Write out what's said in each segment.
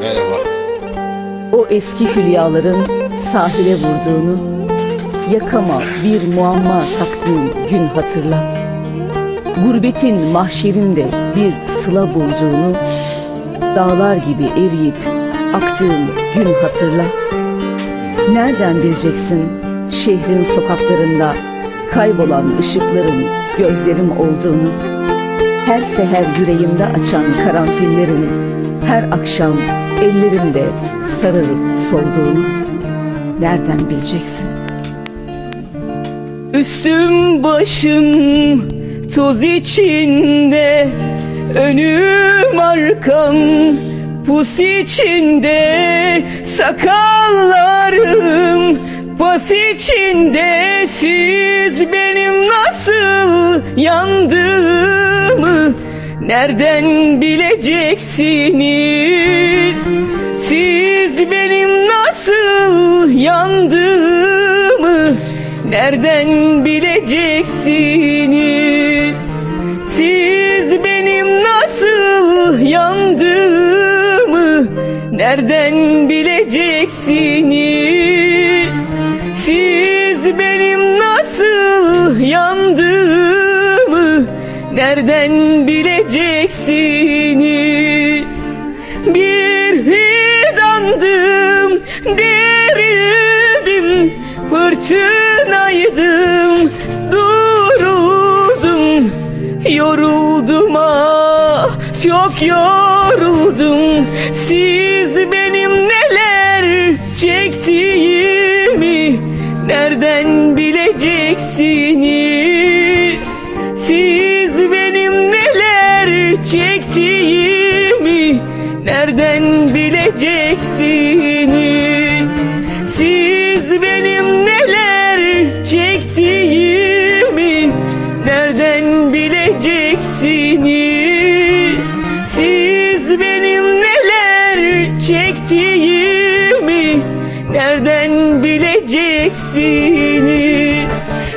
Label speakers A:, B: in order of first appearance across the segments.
A: Merhaba.
B: O eski hülyaların sahile vurduğunu, yakama bir muamma taktığın gün hatırla. Gurbetin mahşerinde bir sıla bulduğunu, dağlar gibi eriyip aktığın gün hatırla. Nereden bileceksin şehrin sokaklarında kaybolan ışıkların gözlerim olduğunu? Her seher yüreğimde açan karanfillerin her akşam ellerimde sararıp solduğunu nereden bileceksin? Üstüm başım toz içinde Önüm arkam pus içinde Sakallarım pas içinde Siz benim nasıl yandığımı Nereden bileceksiniz Siz benim nasıl yandığımı Nereden bileceksiniz? Siz benim nasıl yandığımı Nereden bileceksiniz? Siz benim nasıl yandığımı Nereden bileceksiniz Fırtınaydım Duruldum Yoruldum ah Çok yoruldum. Siz benim neler çektiğimi Nereden bileceksiniz? Siz benim neler çektiğimi Nereden bileceksiniz? Siz benim Nereden bileceksiniz. Siz benim neler çektiğimi Nereden bileceksiniz?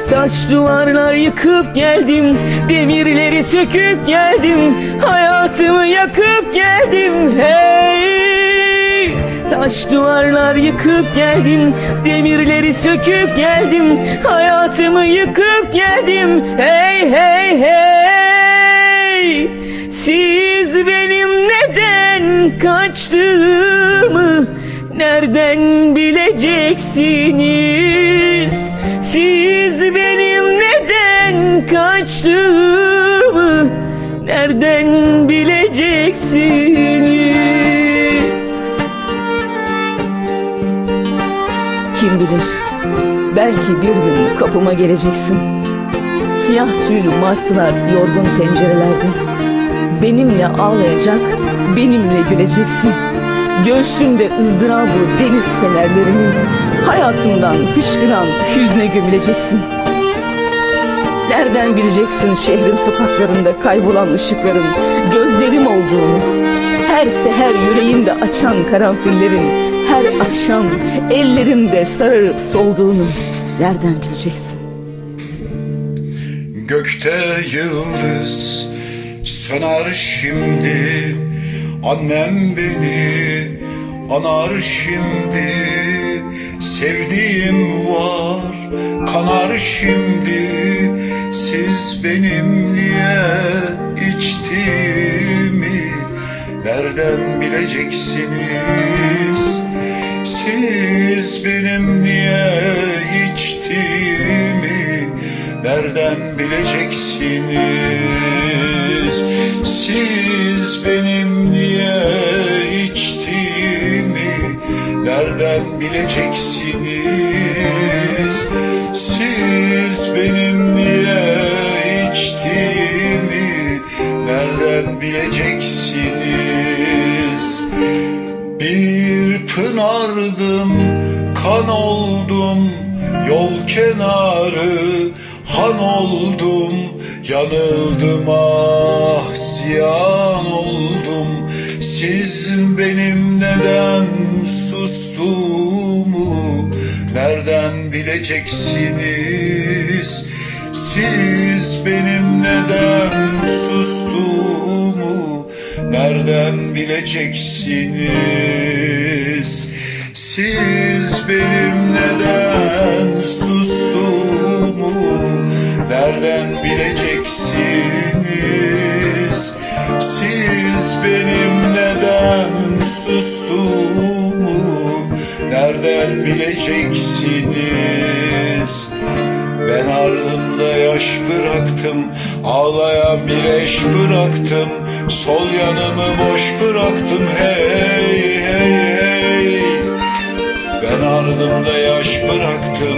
B: Taş duvarlar yıkıp geldim Demirleri söküp geldim Hayatımı yakıp geldim. Hey Taş duvarlar yıkıp geldim Demirleri söküp geldim Hayatımı yıkıp geldim. Hey hey hey! Siz benim neden kaçtığımı Nereden bileceksiniz? Siz benim neden kaçtığımı Nereden bileceksiniz bilir belki bir gün kapıma geleceksin. Siyah tüylü martılar yorgun pencerelerde. Benimle ağlayacak, benimle güleceksin. Göğsünde ızdırabı deniz fenerlerinin. Hayatımdan fışkıran hüzne gömüleceksin. Nereden bileceksin şehrin sokaklarında kaybolan ışıkların gözlerim olduğunu? Her seher yüreğimde açan karanfillerin her akşam ellerimde sararıp solduğunu Nereden bileceksin?
A: Gökte yıldız söner şimdi. Annem beni anar şimdi. Sevdiğim var kanar şimdi. Siz benim Nereden bileceksiniz? Siz benim niye içtiğimi Nereden bileceksiniz? Siz benim niye içtiğimi Nereden bileceksiniz? Bir pınardım, kan oldum, yol kenarı han oldum, yanıldım ah ziyan oldum. Siz benim neden sustuğumu nereden bileceksiniz? Siz benim neden sustuğumu nereden bileceksiniz Siz benim neden sustuğumu nereden bileceksiniz? Siz benim neden sustuğumu nereden bileceksiniz? Ben ardımda yaş bıraktım Ağlayan bir eş bıraktım Sol yanımı boş bıraktım. Hey hey hey. Ben ardımda yaş bıraktım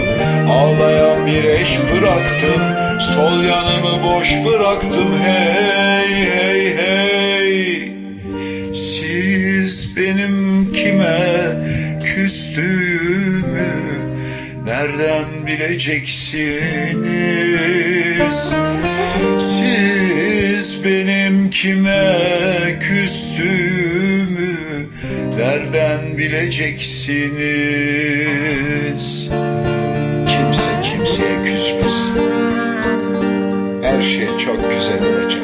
A: Ağlayan bir eş bıraktım Sol yanımı boş bıraktım Hey hey hey siz benim kime küstüğümü nereden bileceksiniz? Siz benim kime küstüğümü nereden bileceksiniz? Kimse kimseye küsmesin. Her şey çok güzel olacak.